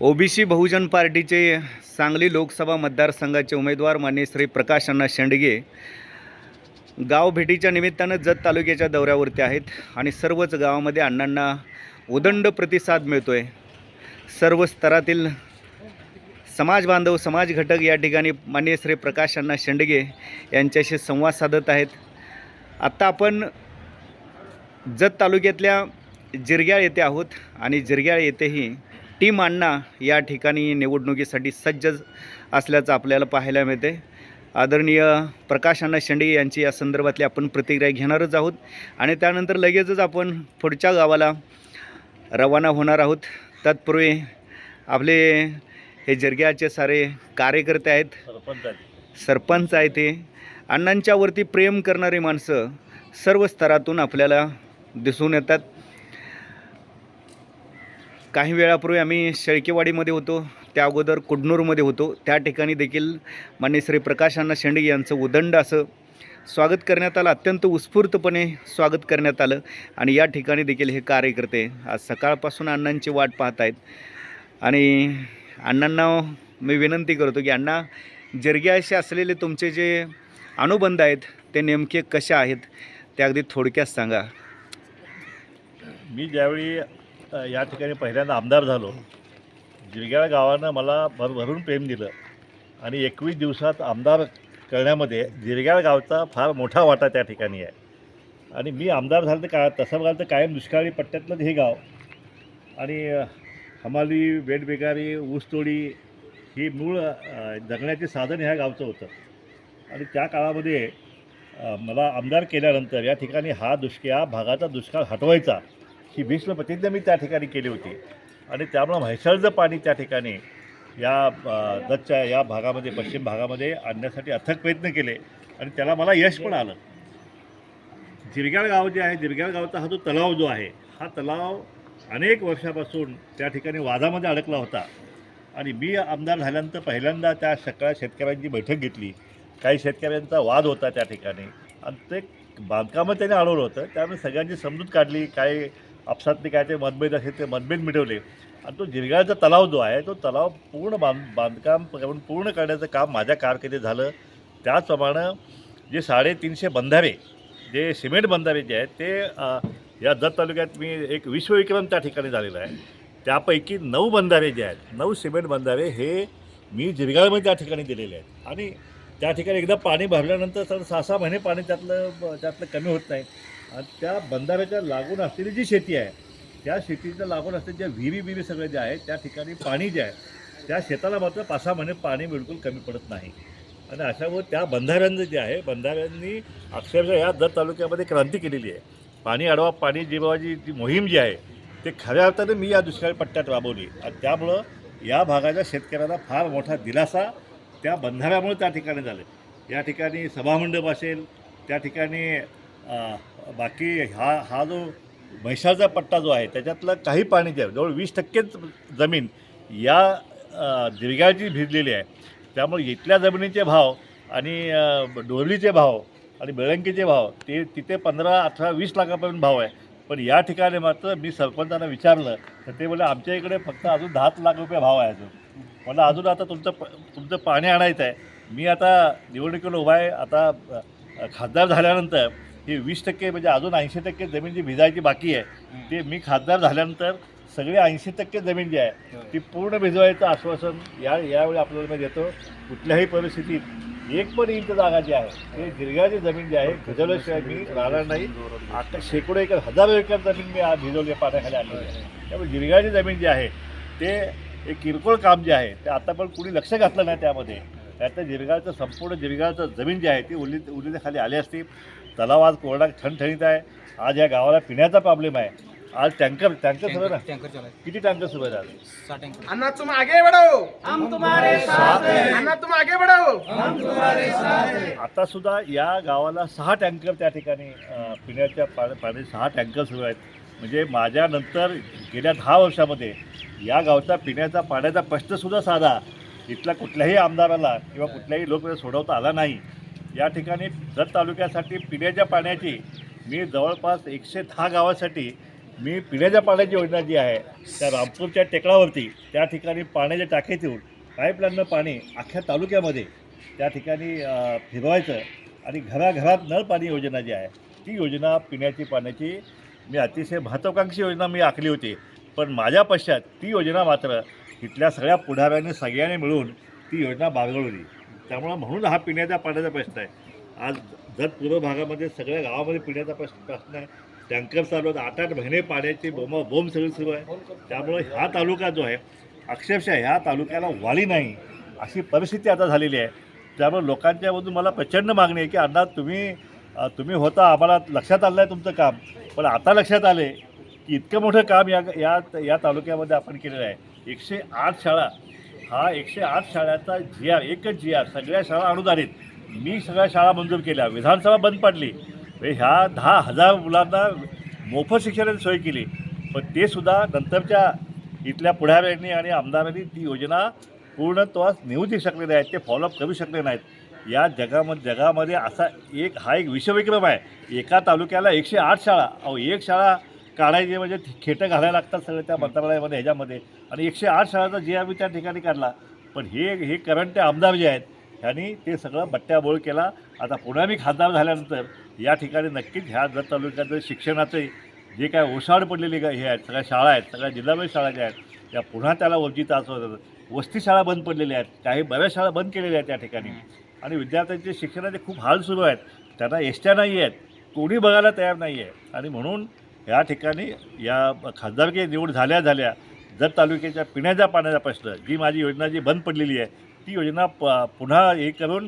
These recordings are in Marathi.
ओबीसी बहुजन पार्टीचे सांगली लोकसभा मतदारसंघाचे उमेदवार मान्य श्री प्रकाश अण्णा शेंडगे गाव भेटीच्या निमित्तानं जत तालुक्याच्या दौऱ्यावरती आहेत आणि सर्वच गावामध्ये अण्णांना उदंड प्रतिसाद मिळतो आहे सर्व स्तरातील समाज बांधव समाज घटक या ठिकाणी मान्य श्री प्रकाश अण्णा शेंडगे यांच्याशी संवाद साधत आहेत. आत्ता आपण जत तालुक्यातल्या जिरग्याळ येथे आहोत आणि जिरग्याळ येथेही टीम अण्णा या ठिकाणी निवडणुकीसाठी सज्ज असल्याचं आपल्याला पाहायला मिळते. आदरणीय प्रकाश अण्णा शेंडगे यांची या संदर्भातली आपण प्रतिक्रिया घेणारच आहोत. आणि त्यानंतर लगेचच आपण पुढच्या गावाला रवाना होणार आहोत. तत्पूर्वी आपले हे जिरग्याचे सारे कार्यकर्ते आहेत. सरपंच सरपंच आहे ते. अण्णांच्यावरती प्रेम करणारी माणसं सर्व स्तरातून आपल्याला दिसून येतात. काही वेळापूर्वी आम्ही शेळकेवाडीमध्ये होतो त्या अगोदर कुडनूरमध्ये होतो. त्या ठिकाणी देखील मान्य श्री प्रकाश अण्णा शेंडगे यांचं उदंड असं स्वागत करण्यात आलं अत्यंत उत्स्फूर्तपणे स्वागत करण्यात आलं आणि या ठिकाणी देखील हे कार्यकर्ते आज सकाळपासून अण्णांची वाट पाहत आहेत आणि अण्णांना मी विनंती करतो की अण्णा जर्ग्याशी असलेले तुमचे जे अनुबंध आहेत ते नेमके कसे आहेत ते अगदी थोडक्यात सांगा. मी ज्यावेळी या ठिकाणी पहिल्यांदा आमदार झालो. जिरग्याळ गावानं मला भरभरून प्रेम दिलं. आणि एकवीस दिवसात आमदार करण्यामध्ये जिरग्याळ गावचा फार मोठा वाटा त्या ठिकाणी आहे. आणि मी आमदार झालं तर काय तसं बघाल तर कायम दुष्काळी पट्ट्यातलं हे गाव. आणि हमाली वेटबेगारी ऊसतोडी ही मूळ जगण्याचे साधन ह्या गावचं होतं. आणि त्या काळामध्ये मला आमदार केल्यानंतर या ठिकाणी हा दुष्काळ या भागाचा दुष्काळ हटवायचा ही भीष्म प्रतिज्ञा मी त्या ठिकाणी केली होती. आणि त्यामुळं म्हैसाळचं पाणी त्या ठिकाणी या दच्च्या दत्तच्या या भागामध्ये पश्चिम भागामध्ये आणण्यासाठी अथक प्रयत्न केले आणि त्याला मला यश पण आलं. जिरग्याळ गाव जे आहे जिरग्याळ गावचा हा जो तलाव जो आहे हा तलाव अनेक वर्षापासून त्या ठिकाणी वादामध्ये अडकला होता. आणि मी आमदार झाल्यानंतर पहिल्यांदा त्या सगळ्या शेतकऱ्यांची बैठक घेतली. काही शेतकऱ्यांचा वाद होता त्या ठिकाणी. आणि ते बांधकामं त्याने अडवलं होतं. त्यामुळे सगळ्यांची समजूत काढली. काही आपसातले काय ते मतभेद असेल ते मतभेद मिटवले. आणि तो जिरगाळचा तलाव जो आहे तो तलाव पूर्ण बांध बांधकाम करून पूर्ण करण्याचं काम माझ्या कारकिर्दीत झालं. त्याचप्रमाणे जे साडेतीनशे बंधारे जे सिमेंट बंधारे जे आहेत ते या जत तालुक्यात मी एक विश्वविक्रम त्या ठिकाणी झालेला आहे. त्यापैकी नऊ बंधारे जे आहेत नऊ सिमेंट बंधारे हे मी जिरगाळमध्ये त्या ठिकाणी दिलेले आहेत. आणि त्या ठिकाणी एकदा पाणी भरल्यानंतर तर सहा सहा महिने पाणी त्यातलं त्यातलं कमी होत नाही. आणि त्या बंधाऱ्याच्या लागून असलेली जी शेती आहे त्या शेतीच्या लागून असलेल्या ज्या विहिरी विहिरी सगळ्या जे आहे त्या ठिकाणी पाणी जे आहे त्या शेताला मात्र पाच सहा महिने पाणी बिलकुल कमी पडत नाही. आणि अशामुळे त्या बंधाऱ्यांचं जे आहे बंधाऱ्यांनी अक्षरशः या दर तालुक्यामध्ये क्रांती केलेली आहे. पाणी अडवा पाणी जिवाची जी मोहीम जी आहे ते खऱ्या अर्थाने मी या दुष्काळी पट्ट्यात राबवली. आणि त्यामुळं या भागाच्या शेतकऱ्याला फार मोठा दिलासा त्या बंधाऱ्यामुळे त्या ठिकाणी झाले. या ठिकाणी सभामंडप असेल त्या ठिकाणी बाकी हा हा जो म्हैसाळचा पट्टा जो आहे त्याच्यातलं काही पाणी जे आहे जवळ वीस टक्केच जमीन या अ, भिजलेली आहे. त्यामुळे इथल्या जमिनीचे भाव आणि डोरलीचे भाव आणि बेळंकीचे भाव ते तिथे पंधरा अठरा वीस लाखापर्यंत भाव आहे. पण या ठिकाणी मात्र मी सरपंचांना विचारलं तर ते बोले आमच्या इकडे फक्त अजून दहाच लाख रुपये भाव आहे अजून. मला अजून आता तुमचं प तुमचं पाणी आणायचं आहे मी आता निवडणुकीला उभा आहे. आता खासदार झाल्यानंतर ही वीस टक्के म्हणजे अजून ऐंशी टक्के जमीन जी भिजायची बाकी आहे ते मी खासदार झाल्यानंतर सगळे ऐंशी टक्के जमीन जी आहे ती पूर्ण भिजवायचं आश्वासन या यावेळी आपल्याला मी देतो. कुठल्याही परिस्थितीत एक पण इंच जागा जी आहे ते दीर्घाची जमीन जी आहे भिजवल्याशिवाय मी राहणार नाही. आता शेकडो एकर हजारो एकर जमीन मी आज भिजवली पाण्याखाली आणलेली आहे. त्यामुळे दीर्घाची जमीन जी आहे ते एक किरकोळ काम जे आहे ते आता पण कुणी लक्ष घातलं नाही त्यामध्ये. त्याचं जिरगाचं संपूर्ण जिरगाचं जमीन जी आहे ती उली उलीच्या खाली आली असती. तलाव आज कोरडा ठणठणीत आहे. आज या गावाला पिण्याचा प्रॉब्लेम आहे. आज टँकर टँकर सुरू आहे ना? है किती टँकर सुरू आहेत आज? सात टैंकर. अन्ना तुम आगे बढ़ो. हम तुम्हारे साथ हैं. अन्ना तुम आगे बढ़ो. आता सुद्धा या गावाला सहा टँकर त्या ठिकाणी अ, पिण्याच्या पाणी पाणी सहा टँकर सुरू आहेत. म्हणजे माझ्यानंतर गेल्या दहा वर्षामध्ये या गावचा पिण्याचा पाण्याचा प्रश्नसुद्धा साधा. इथल्या कुठल्याही आमदाराला किंवा कुठल्याही लोकप्रतिनिधी सोडवता आला नाही. या ठिकाणी जत तालुक्यासाठी पिण्याच्या पाण्याची मी जवळपास एकशे दहा गावासाठी मी पिण्याच्या पाण्याची योजना जी आहे त्या रामपूरच्या टेकडावरती त्या ठिकाणी पाण्याच्या टाकीत येऊन पाईपलाईननं पाणी अख्ख्या तालुक्यामध्ये त्या ठिकाणी फिरवायचं आणि घराघरात नळ पाणी योजना जी आहे ती योजना पिण्याची पाण्याची मी अतिशय महत्त्वाकांक्षी योजना मी आखली होती. पण माझ्या पश्चात ती योजना मात्र इथल्या सगळ्या पुढाऱ्यांनी सगळ्यांनी मिळून ती योजना बागळवली त्यामुळं म्हणून हा पिण्याच्या पाण्याचा प्रश्न आहे. आज जत पूर्व भागामध्ये सगळ्या गावामध्ये पिण्याचा प्रश्न प्रश्न आहे. टँकर चालू आहेत. आठ आठ महिने पाण्याची बोंब बोंब सगळी सुरू आहे. त्यामुळे हा तालुका जो आहे अक्षरशः ह्या तालुक्याला वाली नाही अशी परिस्थिती आता झालेली आहे. त्यामुळे लोकांच्यामधून मला प्रचंड मागणी आहे की अण्णा तुम्ही तुम्ही होता आम्हाला लक्षात आलं आहे तुमचं काम. पण आता लक्षात आले की इतकं मोठं काम या या या तालुक्यामध्ये आपण केलेलं आहे. एकशे आठ शाळा. हा एकशे आठ शाळाचा जी आर एकच जी आर सगळ्या शाळा अनुदानित. मी सगळ्या शाळा मंजूर केल्या. विधानसभा बंद पडली. ह्या दहा हजार मुलांना मोफत शिक्षणाची सोय केली. पण ते सुद्धा नंतरच्या इथल्या पुढाऱ्यांनी आणि आमदारांनी ती योजना पूर्णत्वास नेऊ देऊ शकले नाहीत. ते फॉलोअप करू शकले नाहीत. या जगामध्ये जगामध्ये असा एक हा एक विश्वविक्रम आहे. एका तालुक्याला एकशे आठ शाळा. अहो एक शाळा काढायची म्हणजे खेटं घालायला लागतात सगळं त्या मंत्रालयामध्ये ह्याच्यामध्ये. आणि एकशे आठ शाळाचा जी मी त्या ठिकाणी काढला पण हे हे करंट आमदार जे आहेत ह्यांनी ते सगळं बट्ट्याबोळ केला. आता पुन्हा मी खासदार झाल्यानंतर या ठिकाणी नक्कीच ह्या जत तालुक्याचं शिक्षणाचे जे काय ओसाड पडलेली हे आहेत सगळ्या शाळा आहेत सगळ्या जिल्हावाईज शाळा ज्या आहेत या पुन्हा त्याला वंचित असं वस्ती शाळा बंद पडलेल्या आहेत काही बऱ्याच शाळा बंद केलेल्या आहेत त्या ठिकाणी. आणि विद्यार्थ्यांचे शिक्षणाचे खूप हाल सुरू आहेत. त्यांना एसट्या नाही आहेत कोणी बघायला तयार नाही आहे आणि म्हणून या ठिकाणी या खासदारकी निवड झाल्या झाल्या जत तालुक्याच्या पिण्याच्या पाण्याचा प्रश्न जी माझी योजना जी बंद पडलेली आहे ती योजना प पुन्हा हे करून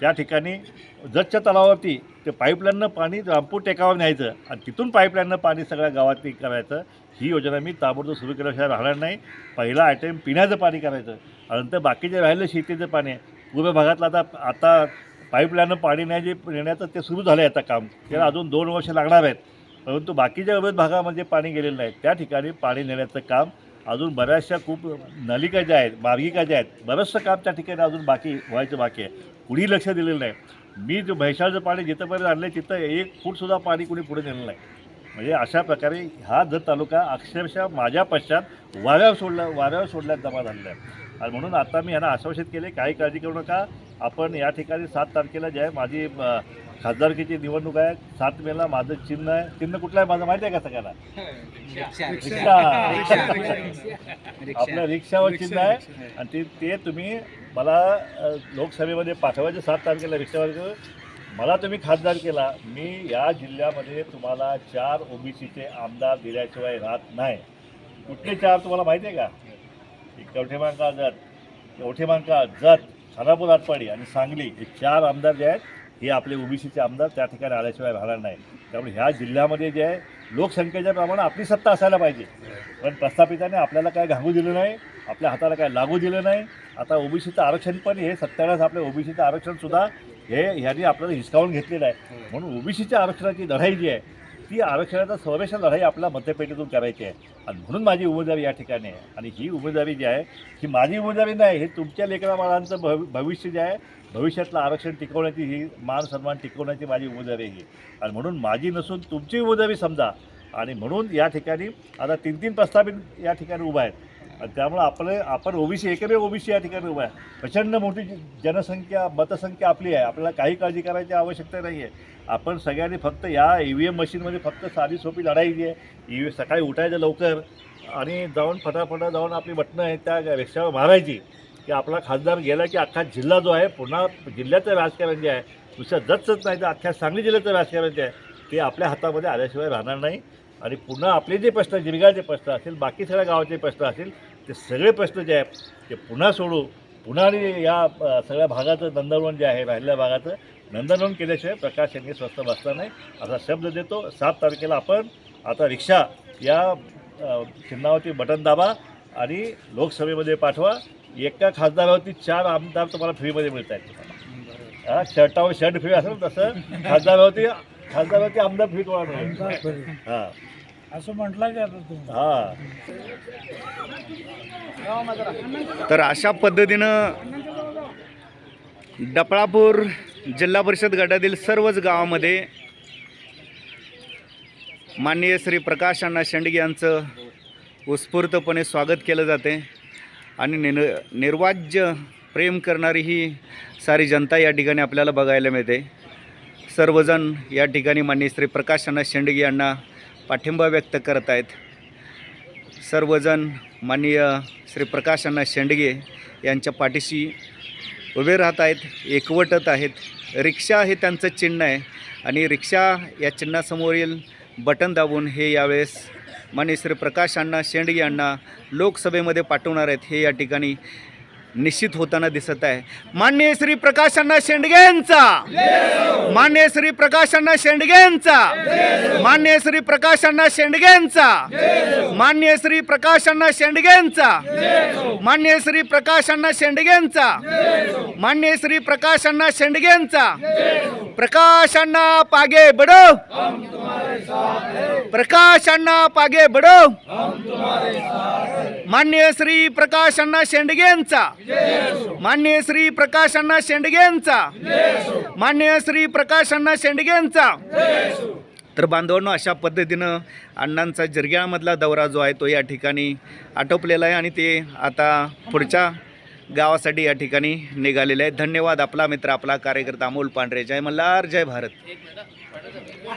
त्या ठिकाणी जतच्या तलावावरती ते पाईपलाईननं पाणी रामपूर टेकावर न्यायचं आणि तिथून पाईपलाईननं पाणी सगळ्या गावात करायचं ही योजना मी ताबडतोब सुरू केल्याशिवाय राहणार नाही. पहिला आयटम पिण्याचं पाणी करायचं. आणि नंतर बाकीचे राहिलं शेतीचं पाणी. आहे. पूर्व भागातलं आता आता पाईपलाईननं पाणी नाही जे नेण्याचं ते सुरू झालं आहे आता काम. त्याला अजून दोन वर्ष लागणार आहेत. परंतु बाकीच्या अवैध भागामध्ये पाणी गेलेलं नाही. त्या ठिकाणी पाणी नेण्याचं काम अजून बऱ्याचशा खूप नलिका ज्या आहेत मार्गिका ज्या आहेत बरंचसं काम त्या ठिकाणी अजून बाकी व्हायचं बाकी आहे. कुणी लक्ष दिलेलं नाही. मी जो म्हैसाळचं पाणी जिथंपर्यंत आणलं तिथं एक फूटसुद्धा पाणी कुणी पुढे नेलं नाही. म्हणजे अशा प्रकारे हा जत तालुका अक्षरशः माझ्या पश्चात वाऱ्यावर सोडला वाऱ्यावर सोडल्यात जमा झालेला आहे. आणि म्हणून आता मी यांना आश्वासित केले काही काळजी करू नका. आपण या ठिकाणी सात तारखेला जे आहे माझी खासदारकीची निवडणूक आहे. सात मेला माझं चिन्ह आहे. चिन्ह कुठलं आहे माझं माहिती आहे का सगळ्यांना? रिक्षा. आपलं रिक्षावर चिन्ह आहे. आणि ते ते तुम्ही मला लोकसभेमध्ये पाठवायचं सात तारखेला रिक्षावर. मला तुम्ही खासदार केला. मी या जिल्ह्यामध्ये तुम्हाला चार ओबीसीचे आमदार दिल्याशिवाय राहत नाही. कुठले चार तुम्हाला माहिती आहे का? कवठेमांका जत कवठेमांका जत खानापूर आटपाडी आणि सांगली हे चार आमदार जे आहेत हे आपले ओबीसीचे आमदार त्या ठिकाणी आल्याशिवाय राहणार नाही. त्यामुळे ह्या जिल्ह्यामध्ये जे आहे लोकसंख्येच्या प्रमाणात आपली सत्ता असायला पाहिजे. पण प्रस्थापिताने आपल्याला काय घागू दिलं नाही आपल्या हाताला काय लागू दिलं नाही आता ओबीसीचं आरक्षण पण हे सत्यालाच आपल्या ओबीसीचं आरक्षणसुद्धा हे ह्यांनी आपल्याला हिसकावून घेतलेलं आहे. म्हणून ओबीसीच्या आरक्षणाची लढाई जी आहे ती आरक्षणाचा संरक्षण लढाई आपल्या मतपेटीतून करायची आहे. आणि म्हणून माझी उमेदवारी या ठिकाणी आहे. आणि ही उमेदवारी जी आहे ही माझी उमेदवारी नाही हे तुमच्या लेकरा भव भविष्य जे आहे भविष्यातलं आरक्षण टिकवण्याची ही मान सन्मान टिकवण्याची माझी उमेदवारी आहे ही. आणि म्हणून माझी नसून तुमची उमेदवारी समजा. आणि म्हणून या ठिकाणी आता तीन तीन प्रस्थापित या ठिकाणी उभा आहेत. त्यामुळं आपले आपण ओबीसी एकमेव ओबीसी या ठिकाणी उभा आहे. प्रचंड मोठी जनसंख्या मतसंख्या आपली आहे. आपल्याला काही काळजी करायची आवश्यकता नाही आहे आपण सगळ्यांनी फक्त या ई व्ही एम मशीनमध्ये फक्त साधी सोपी लढाई जी आहे ई व्ही सकाळी उठायचं लवकर आणि जाऊन फटाफटा जाऊन आपली बटणं आहेत त्या रिक्षावर मारायची. की आपला खासदार गेला की अख्खा जिल्हा जो आहे पुन्हा जिल्ह्याचं राजकारण जे आहे दुसऱ्या जतच नाही तर अख्ख्या सांगली जिल्ह्याचं राजकारण जे आहे ते आपल्या हातामध्ये आल्याशिवाय राहणार नाही. आणि पुन्हा आपले जे प्रश्न जिरगाचे प्रश्न असतील बाकी सगळ्या गावाचे प्रश्न असतील ते सगळे प्रश्न जे आहेत ते पुन्हा सोडू. पुन्हा आणि या सगळ्या भागाचं नंदनवन जे आहे राहिलेल्या भागाचं नंदनवन केल्याशिवाय प्रकाश यांनी स्वस्त बसला नाही. असा शब्द देतो. सात तारखेला आपण आता रिक्षा या चिन्हावरती बटन दाबा आणि लोकसभेमध्ये पाठवा. एका खासदारावरती चार आमदार तुम्हाला फ्रीमध्ये मिळत आहेत. हा शर्टावर शर्ट फ्री असेल तसं खासदारावरती खासदारावरती आमदार फ्री तुम्हाला मिळेल? हां. असं म्हटलं की हां. तर अशा पद्धतीनं डपळापूर जिल्हा परिषद गटातील सर्वच गावामध्ये माननीय श्री प्रकाश अण्णा शेंडगे यांचं उत्स्फूर्तपणे स्वागत केलं जाते आणि निन निर्वाज्य प्रेम करणारी ही सारी जनता या ठिकाणी आपल्याला बघायला मिळते. सर्वजण या ठिकाणी माननीय श्री प्रकाश अण्णा शेंडगे यांना पाठिंबा व्यक्त करत आहेत. सर्वजण माननीय श्री प्रकाश अण्णा शेंडगे यांच्या पाठीशी उभे राहत आहेत एकवटत आहेत. रिक्षा हे त्यांचं चिन्ह आहे आणि रिक्षा या चिन्हासमोरील बटन दाबून हे यावेळेस माननीय श्री प्रकाश अण्णा शेंडगे यांना लोकसभेमध्ये पाठवणार आहेत. हे या ठिकाणी निश्चित होताना दिसत आहे. मान्य श्री प्रकाश अण्णा शेंडगेंचा मान्य श्री प्रकाश अण्णा शेंडगेंचा मान्य श्री प्रकाश अण्णा शेंडगेंचा मान्य श्री प्रकाश अण्णा शेंडगेंचा मान्य श्री प्रकाश अण्णा शेंडगेंचा मान्य श्री प्रकाश अण्णा शेंडगेंचा प्रकाश अण्णा पागे बडो. प्रकाश अण्णा पागे बडो. मान्य श्री प्रकाश अण्णा शेंडगेंचा मान्य श्री प्रकाश अण्णा शेंडगेंचा मान्य श्री प्रकाश अण्णा शेंडगेंचा तर बांधवांनो अशा पद्धतीनं अण्णांचा जिरग्यामधला दौरा जो आहे तो या ठिकाणी आटोपलेला आहे आणि ते आता पुढच्या गावासाठी या ठिकाणी निघालेले आहे धन्यवाद आपला मित्र आपला कार्यकर्ता अमोल पांढरे. जय मल्हार जय भारत.